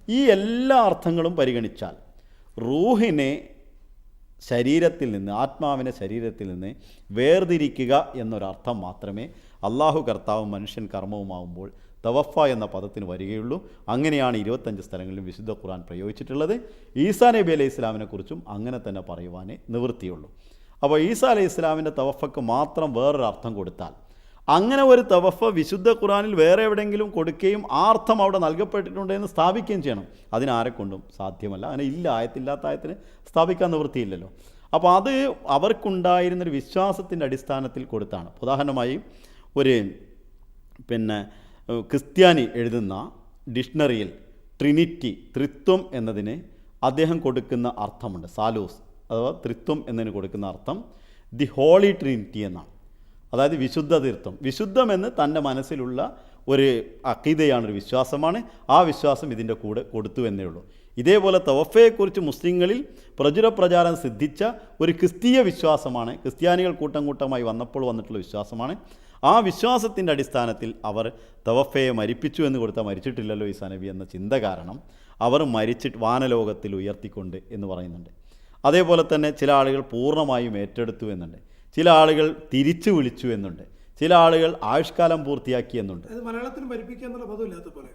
ഈ എല്ലാ അർത്ഥങ്ങളും പരിഗണിച്ചാൽ റൂഹിനെ ശരീരത്തിൽ നിന്ന് ആത്മാവിനെ ശരീരത്തിൽ നിന്ന് വേർതിരിക്കുക എന്നൊരർത്ഥം മാത്രമേ അള്ളാഹു കർത്താവും മനുഷ്യൻ കർമ്മവുമാവുമ്പോൾ തവഫ എന്ന പദത്തിന് വരികയുള്ളൂ. അങ്ങനെയാണ് ഇരുപത്തഞ്ച് സ്ഥലങ്ങളിലും വിശുദ്ധ ഖുർആൻ പ്രയോഗിച്ചിട്ടുള്ളത്. ഈസാ നബി അലൈഹി ഇസ്ലാമിനെക്കുറിച്ചും അങ്ങനെ തന്നെ പറയുവാനേ നിവൃത്തിയുള്ളൂ. അപ്പോൾ ഈസ അലൈഹി ഇസ്ലാമിന്റെ തവഫക്ക് മാത്രം വേറൊരു അർത്ഥം കൊടുത്താൽ. അങ്ങനെ ഒരു തവഫ വിശുദ്ധ ഖുറാനിൽ വേറെ എവിടെയെങ്കിലും കൊടുക്കുകയും ആ അർത്ഥം അവിടെ നൽകപ്പെട്ടിട്ടുണ്ട് എന്ന് സ്ഥാപിക്കുകയും ചെയ്യണം. അതിനാരെ കൊണ്ടും സാധ്യമല്ല. അങ്ങനെ ഇല്ല ആയത്തില്ലാത്ത ആയത്തിന് സ്ഥാപിക്കാൻ നിവൃത്തിയില്ലല്ലോ. അപ്പോൾ അത് അവർക്കുണ്ടായിരുന്നൊരു വിശ്വാസത്തിന്റെ അടിസ്ഥാനത്തിൽ കൊടുത്താണ്. ഉദാഹരണമായി ഒരു പിന്നെ ക്രിസ്ത്യാനി എഴുതുന്ന ഡിക്ഷണറിയിൽ ട്രിനിറ്റി ത്രിത്വം എന്നതിന് അദ്ദേഹം കൊടുക്കുന്ന അർത്ഥമുണ്ട്. സാലൂസ്. അഥവാ ത്രിത്വം എന്നതിന് കൊടുക്കുന്ന അർത്ഥം ദി ഹോളി ട്രിനിറ്റി എന്നാണ്. അതായത് വിശുദ്ധ തീർത്ഥം വിശുദ്ധമെന്ന് തന്റെ മനസ്സിലുള്ള ഒരു അക്കീതയാണ് ഒരു വിശ്വാസമാണ്. ആ വിശ്വാസം ഇതിന്റെ കൂടെ കൊടുത്തു എന്നേ ഉള്ളൂ. ഇതേപോലെ തവഫയെക്കുറിച്ച് മുസ്ലിങ്ങളിൽ പ്രചുര പ്രചാരം സിദ്ധിച്ച ഒരു ക്രിസ്തീയ വിശ്വാസമാണ്. ക്രിസ്ത്യാനികൾ കൂട്ടം കൂട്ടമായി വന്നപ്പോൾ വന്നിട്ടുള്ള വിശ്വാസമാണ്. ആ വിശ്വാസത്തിന്റെ അടിസ്ഥാനത്തിൽ അവർ തവഫയെ മരിപ്പിച്ചു എന്ന് കൊടുത്താൽ മരിച്ചിട്ടില്ലല്ലോ ഈ സനബി എന്ന ചിന്ത കാരണം. അവർ മരിച്ചിട്ട് വാനലോകത്തിൽ ഉയർത്തിക്കൊണ്ട് എന്ന് പറയുന്നുണ്ട്. അതേപോലെ തന്നെ ചില ആളുകൾ പൂർണമായും ഏറ്റെടുത്തു എന്നുണ്ട്. ചില ആളുകൾ തിരിച്ചു വിളിച്ചു എന്നുണ്ട്. ചില ആളുകൾ ആയുഷ്കാലം പൂർത്തിയാക്കി എന്നുണ്ട്.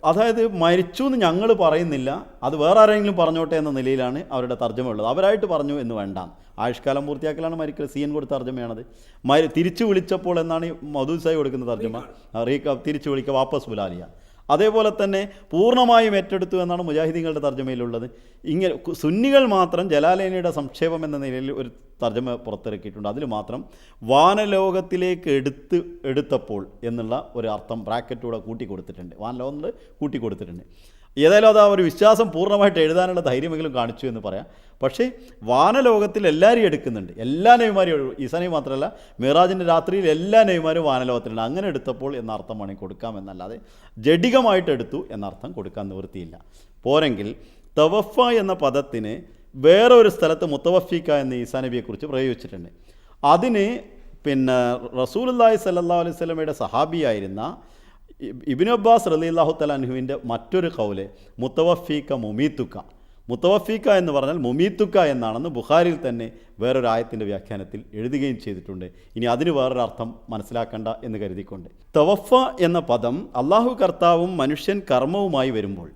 അതായത് മരിച്ചു എന്ന് ഞങ്ങൾ പറയുന്നില്ല. അത് വേറെ ആരെങ്കിലും പറഞ്ഞോട്ടെ എന്ന നിലയിലാണ് അവരുടെ തർജമ ഉള്ളത് അവരായിട്ട് പറഞ്ഞു എന്ന് വേണ്ട. ആയുഷ്കാലം പൂർത്തിയാക്കലാണ് മരിക്കൽ സി എൻ കൊടുത്ത തർജമയാണത്. മരി തിരിച്ചു വിളിച്ചപ്പോൾ എന്നാണ് ഈ മധു സായി കൊടുക്കുന്ന തർജമ. തിരിച്ചു വിളിക്കുക വാപ്പസ് ബുലാലിയ അതേപോലെ തന്നെ പൂർണമായും ഏറ്റെടുത്തു എന്നാണ് മുജാഹിദീങ്ങളുടെ തർജമയിലുള്ളത്. ഇങ്ങനെ സുന്നികൾ മാത്രം ജലാലേനയുടെ സംക്ഷേപം എന്ന നിലയിൽ ഒരു തർജമ പുറത്തിറക്കിയിട്ടുണ്ട്. അതിൽ മാത്രം വാനലോകത്തിലേക്ക് എടുത്ത് എടുത്തപ്പോൾ എന്നുള്ള ഒരു അർത്ഥം ബ്രാക്കറ്റൂടെ കൂട്ടി കൊടുത്തിട്ടുണ്ട് വാനലോകത്തിൽ കൂട്ടി കൊടുത്തിട്ടുണ്ട് ഏതായാലും അത് ആ ഒരു വിശ്വാസം പൂർണമായിട്ട് എഴുതാനുള്ള ധൈര്യമെങ്കിലും കാണിച്ചു എന്ന് പറയാം. പക്ഷേ വാനലോകത്തിൽ എല്ലാവരെയും എടുക്കുന്നുണ്ട്. എല്ലാ നെയ്മാരും ഈസാനെയും മാത്രമല്ല മിറാജിന്റെ രാത്രിയിൽ എല്ലാ നെയ്മാരും വാനലോകത്തിലുണ്ട്. അങ്ങനെ എടുത്തപ്പോൾ എന്ന അർത്ഥം വേണമെങ്കിൽ കൊടുക്കാം എന്നല്ലാതെ ജഡികമായിട്ട് എടുത്തു എന്നർത്ഥം കൊടുക്കാൻ നിവൃത്തിയില്ല. പോരെങ്കിൽ തവഫ എന്ന പദത്തിന് വേറെ ഒരു സ്ഥലത്ത് മുത്തവഫിക്ക എന്ന ഈസാ നബിയെക്കുറിച്ച് പ്രയോഗിച്ചിട്ടുണ്ട്. അതിന് പിന്നെ റസൂലുല്ലാഹി സല്ലല്ലാഹു അലൈഹി സ്വലമയുടെ സഹാബിയായിരുന്ന ഇബ് ഇബ്നു അബ്ബാസ് റളിയല്ലാഹു തലാൻഹുവിന്റെ മറ്റൊരു കൗൽ മുത്തവഫീക്ക മുമീത്തുക്ക. മുത്തവഫീക്ക എന്ന് പറഞ്ഞാൽ മുമീത്തുക്ക എന്നാണെന്ന് ബുഹാരിൽ തന്നെ വേറൊരു ആയത്തിന്റെ വ്യാഖ്യാനത്തിൽ എഴുതുകയും ചെയ്തിട്ടുണ്ട്. ഇനി അതിന് വേറൊരു അർത്ഥം മനസ്സിലാക്കണ്ട എന്ന് കരുതിക്കൊണ്ട്. തവഫ എന്ന പദം അള്ളാഹു കർത്താവും മനുഷ്യൻ കർമ്മവുമായി വരുമ്പോൾ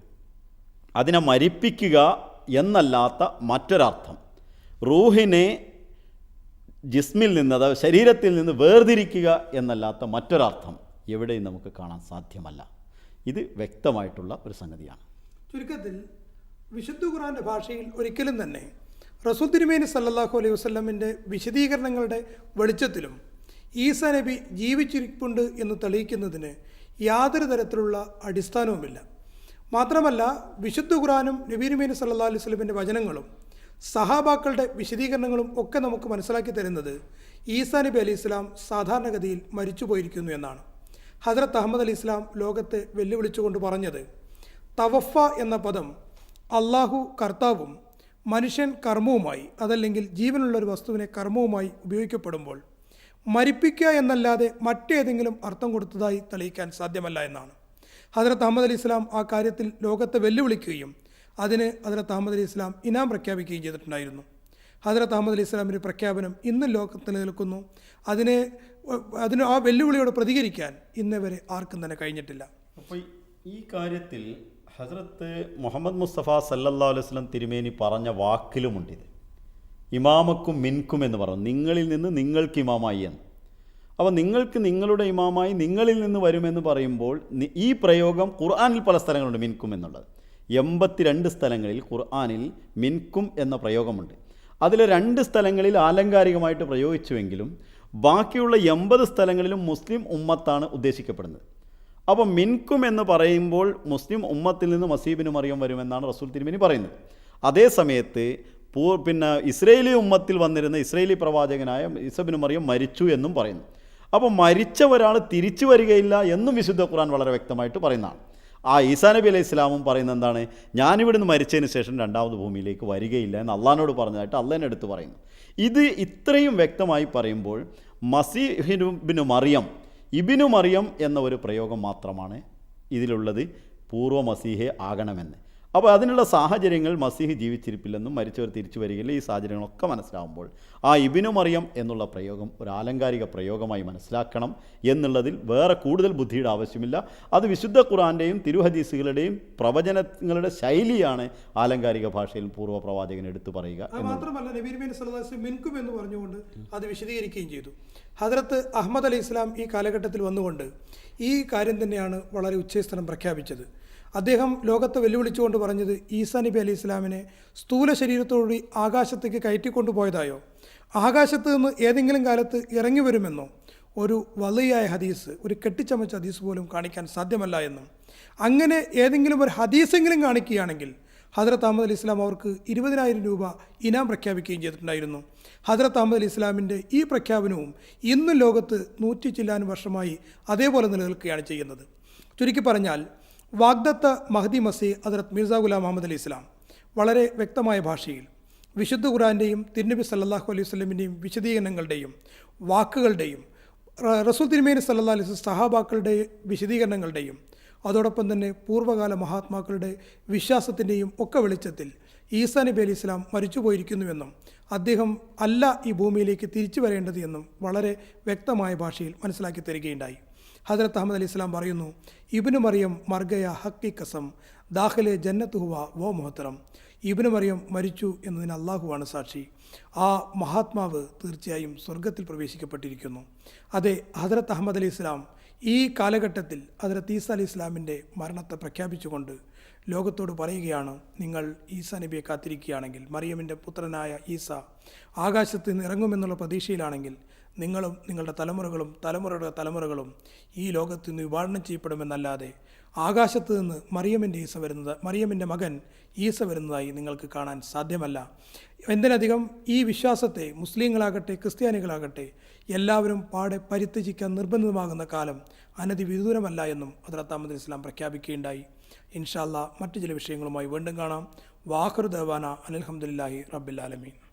അതിനെ മരിപ്പിക്കുക എന്നല്ലാത്ത മറ്റൊരർത്ഥം. റൂഹിനെ ജിസ്മിൽ നിന്ന് അതായത് ശരീരത്തിൽ നിന്ന് വേർതിരിക്കുക എന്നല്ലാത്ത മറ്റൊരർത്ഥം. എവിടെയും നമുക്ക് കാണാൻ സാധ്യമല്ല. ഇത് വ്യക്തമായിട്ടുള്ള ഒരു സംഗതിയാണ്. ചുരുക്കത്തിൽ വിശുദ്ധ ഖുറാന്റെ ഭാഷയിൽ ഒരിക്കലും തന്നെ റസൂൽ തിരുമേനി സല്ലാഹു അലൈഹി വസ്ലമിന്റെ വിശദീകരണങ്ങളുടെ വെളിച്ചത്തിലും ഈസ നബി ജീവിച്ചിരിപ്പുണ്ട് എന്ന് തെളിയിക്കുന്നതിന് യാതൊരു തരത്തിലുള്ള അടിസ്ഥാനവുമില്ല. മാത്രമല്ല വിശുദ്ധ ഖുറാനും നബി തിരുമേനി സല്ലല്ലാഹു അലൈഹി വസ്ലമിന്റെ വചനങ്ങളും സഹാബാക്കളുടെ വിശദീകരണങ്ങളും ഒക്കെ നമുക്ക് മനസ്സിലാക്കി തരുന്നത് ഈസാ നബി അലി ഇസ്ലാം സാധാരണഗതിയിൽ മരിച്ചു പോയിരിക്കുന്നു എന്നാണ്. ഹജ്രത്ത് അഹമ്മദ് അലി ഇസ്ലാം ലോകത്തെ വെല്ലുവിളിച്ചുകൊണ്ട് പറഞ്ഞത് തവഫ എന്ന പദം അള്ളാഹു കർത്താവും മനുഷ്യൻ കർമ്മവുമായി അതല്ലെങ്കിൽ ജീവനുള്ള ഒരു വസ്തുവിനെ കർമ്മവുമായി ഉപയോഗിക്കപ്പെടുമ്പോൾ മരിപ്പിക്കുക എന്നല്ലാതെ മറ്റേതെങ്കിലും അർത്ഥം കൊടുത്തതായി തെളിയിക്കാൻ സാധ്യമല്ല എന്നാണ്. ഹജറത്ത് അഹമ്മദ് അലി ഇസ്ലാം ആ കാര്യത്തിൽ ലോകത്തെ വെല്ലുവിളിക്കുകയും അതിന് ഹജറത്ത് അഹമ്മദ് അലി ഇസ്ലാം ഇനാം പ്രഖ്യാപിക്കുകയും ചെയ്തിട്ടുണ്ടായിരുന്നു. ഹജറത്ത് അഹമ്മദ് അലി ഇസ്ലാമിന്റെ പ്രഖ്യാപനം ഇന്നും ലോകത്തിൽ നിൽക്കുന്നു അതിനെ അതിന് ആ വെല്ലുവിളിയോട് പ്രതികരിക്കാൻ ഇന്നേവരെ ആർക്കും തന്നെ കഴിഞ്ഞിട്ടില്ല. അപ്പോൾ ഈ കാര്യത്തിൽ ഹസ്രത്ത് മുഹമ്മദ് മുസ്തഫ സല്ലല്ലാ അലൈഹി വസല്ലം തിരുമേനി പറഞ്ഞ വാക്കിലുമുണ്ടിത്. ഇമാമക്കും മിൻക്കും എന്ന് പറഞ്ഞു. നിങ്ങളിൽ നിന്ന് നിങ്ങൾക്ക് ഇമാമായി എന്ന്. അപ്പോൾ നിങ്ങൾക്ക് നിങ്ങളുടെ ഇമാമായി നിങ്ങളിൽ നിന്ന് വരുമെന്ന് പറയുമ്പോൾ ഈ പ്രയോഗം ഖുർആാനിൽ പല സ്ഥലങ്ങളുണ്ട് മിൻക്കും എന്നുള്ളത്. എൺപത്തിരണ്ട് സ്ഥലങ്ങളിൽ ഖുർആാനിൽ മിൻക്കും എന്ന പ്രയോഗമുണ്ട്. അതിൽ രണ്ട് സ്ഥലങ്ങളിൽ ആലങ്കാരികമായിട്ട് പ്രയോഗിച്ചുവെങ്കിലും ബാക്കിയുള്ള എൺപത് സ്ഥലങ്ങളിലും മുസ്ലിം ഉമ്മത്താണ് ഉദ്ദേശിക്കപ്പെടുന്നത്. അപ്പോൾ മിൻകും എന്ന് പറയുമ്പോൾ മുസ്ലിം ഉമ്മത്തിൽ നിന്ന് മസീബിന് മറിയം വരുമെന്നാണ് റസൂൽ തിരുമേനി പറയുന്നത്. അതേ സമയത്ത് പൂ പിന്നെ ഇസ്രയേലി ഉമ്മത്തിൽ വന്നിരുന്ന ഇസ്രയേലി പ്രവാചകനായ ഇസബിന് മറിയം മരിച്ചു എന്നും പറയുന്നു. അപ്പോൾ മരിച്ച ഒരാൾ തിരിച്ചു വരികയില്ല എന്നും വിശുദ്ധ ഖുർആൻ വളരെ വ്യക്തമായിട്ട് പറയുന്നതാണ്. ആ ഈസാ നബി അലൈഹി ഇസ്ലാമും പറയുന്നത് എന്താണ്? ഞാനിവിടുന്ന് മരിച്ചതിന് ശേഷം രണ്ടാമത് ഭൂമിയിലേക്ക് വരികയില്ല എന്ന് അള്ളഹാനോട് പറഞ്ഞതായിട്ട് അള്ളഹാനെ എടുത്ത് പറയുന്നു. ഇത് ഇത്രയും വ്യക്തമായി പറയുമ്പോൾ മസീഹിബിനു മറിയം ഇബിനു മറിയം എന്ന ഒരു പ്രയോഗം മാത്രമാണ് ഇതിലുള്ളത്. പൂർവ മസീഹെ ആകണമെന്ന്. അപ്പോൾ അതിനുള്ള സാഹചര്യങ്ങൾ മസീഹ് ജീവിച്ചിരിപ്പില്ലെന്നും മരിച്ചവർ തിരിച്ചു വരികയില്ല. ഈ സാഹചര്യങ്ങളൊക്കെ മനസ്സിലാവുമ്പോൾ ആ ഇബിനു മറിയം എന്നുള്ള പ്രയോഗം ഒരു ആലങ്കാരിക പ്രയോഗമായി മനസ്സിലാക്കണം എന്നുള്ളതിൽ വേറെ കൂടുതൽ ബുദ്ധിയുടെ ആവശ്യമില്ല. അത് വിശുദ്ധ ഖുറാന്റെയും തിരുഹദീസുകളുടെയും പ്രവചനങ്ങളുടെ ശൈലിയാണ് ആലങ്കാരിക ഭാഷയിൽ പൂർവ പ്രവാചകൻ എടുത്തു പറയുക മാത്രമല്ല നബീർ ബിൻ സലഹ് മിൻകും എന്ന് പറഞ്ഞുകൊണ്ട് അത് വിശദീകരിക്കുകയും ചെയ്തു. ഹജറത്ത് അഹമ്മദ് അലി ഇസ്ലാം ഈ കാലഘട്ടത്തിൽ വന്നുകൊണ്ട് ഈ കാര്യം തന്നെയാണ് വളരെ ഉച്ചസ്ഥലം പ്രഖ്യാപിച്ചത്. അദ്ദേഹം ലോകത്തെ വെല്ലുവിളിച്ചുകൊണ്ട് പറഞ്ഞത് ഈസാ നബി അലി ഇസ്ലാമിനെ സ്ഥൂല ശരീരത്തോടുകൂടി ആകാശത്തേക്ക് കയറ്റിക്കൊണ്ടുപോയതായോ? ആകാശത്ത് നിന്ന് ഏതെങ്കിലും കാലത്ത് ഇറങ്ങി വരുമെന്നോ? ഒരു വലിയായ ഹദീസ് ഒരു കെട്ടിച്ചമച്ച ഹദീസ് പോലും കാണിക്കാൻ സാധ്യമല്ല എന്നും. അങ്ങനെ ഏതെങ്കിലും ഒരു ഹദീസെങ്കിലും കാണിക്കുകയാണെങ്കിൽ ഹജറത്ത് അഹമ്മദ് അലി ഇസ്ലാം അവർക്ക് ഇരുപതിനായിരം രൂപ ഇനാം പ്രഖ്യാപിക്കുകയും ചെയ്തിട്ടുണ്ടായിരുന്നു. ഹജറത്ത് അഹമ്മദ് അലി ഇസ്ലാമിന്റെ ഈ പ്രഖ്യാപനവും ഇന്നും ലോകത്ത് നൂറ്റി ചില്ലാനും വർഷമായി അതേപോലെ നിലനിൽക്കുകയാണ് ചെയ്യുന്നത്. ചുരുക്കി പറഞ്ഞാൽ വാഗ്ദത്ത മഹദി മസി ഹജറത്ത് മിർസ ഗുലാം മുഹമ്മദ് അലി ഇസ്ലാം വളരെ വ്യക്തമായ ഭാഷയിൽ വിശുദ്ധ ഖുറാന്റെയും തിരുനബി സല്ലാഹു അലൈഹി വസ്ലമിന്റെയും വിശദീകരണങ്ങളുടെയും വാക്കുകളുടെയും റസൂൽ തിരുമേനി സല്ലാ അലൈഹി സഹാബാക്കളുടെ വിശദീകരണങ്ങളുടെയും അതോടൊപ്പം തന്നെ പൂർവകാല മഹാത്മാക്കളുടെ വിശ്വാസത്തിന്റെയും ഒക്കെ വെളിച്ചത്തിൽ ഈസാ നബി അലി ഇസ്ലാം മരിച്ചുപോയിരിക്കുന്നുവെന്നും അദ്ദേഹം അല്ല ഈ ഭൂമിയിലേക്ക് തിരിച്ചു വരേണ്ടത് എന്നും വളരെ വ്യക്തമായ ഭാഷയിൽ മനസ്സിലാക്കി തരികയുണ്ടായി. ഹജറത്ത് അഹമ്മദ് അലി ഇസ്ലാം പറയുന്നു ഇബിനു മറിയം മർഗയ ഹക്കി കസം ദാഖലെ ജന്നത്ത് ഹുവ വോ മൊഹത്തറം. ഇബിനു മറിയം മരിച്ചു എന്നതിന് അള്ളാഹുവാണ് സാക്ഷി. ആ മഹാത്മാവ് തീർച്ചയായും സ്വർഗത്തിൽ പ്രവേശിക്കപ്പെട്ടിരിക്കുന്നു. അതെ ഹജറത്ത് അഹമ്മദ് അലി ഇസ്ലാം ഈ കാലഘട്ടത്തിൽ ഹജറത്ത് ഈസ അലി ഇസ്ലാമിന്റെ മരണത്തെ പ്രഖ്യാപിച്ചുകൊണ്ട് ലോകത്തോട് പറയുകയാണ് നിങ്ങൾ ഈസ നബിയെ കാത്തിരിക്കുകയാണെങ്കിൽ മറിയമിന്റെ പുത്രനായ ഈസ ആകാശത്ത് നിന്ന് ഇറങ്ങുമെന്നുള്ള പ്രതീക്ഷയിലാണെങ്കിൽ നിങ്ങളും നിങ്ങളുടെ തലമുറകളും തലമുറയുടെ തലമുറകളും ഈ ലോകത്ത് നിന്ന് വിഭാവനം ചെയ്യപ്പെടുമെന്നല്ലാതെ ആകാശത്ത് നിന്ന് മറിയമിന്റെ ഈസ വരുന്നത് മറിയമിന്റെ മകൻ ഈസ വരുന്നതായി നിങ്ങൾക്ക് കാണാൻ സാധ്യമല്ല. എന്തിനധികം ഈ വിശ്വാസത്തെ മുസ്ലിങ്ങളാകട്ടെ ക്രിസ്ത്യാനികളാകട്ടെ എല്ലാവരും പാടെ പരിത്യജിക്കാൻ നിർബന്ധിതമാകുന്ന കാലം അനധി വിദൂരമല്ല എന്നും അഹമ്മദ് ഇസ്ലാം പ്രഖ്യാപിക്കുകയുണ്ടായി. ഇൻഷാല്ല മറ്റു ചില വിഷയങ്ങളുമായി വീണ്ടും കാണാം. വാഹൃദവാന അനിൽഹമുല്ലാഹി റബ്ബിൽ ആലമീൻ.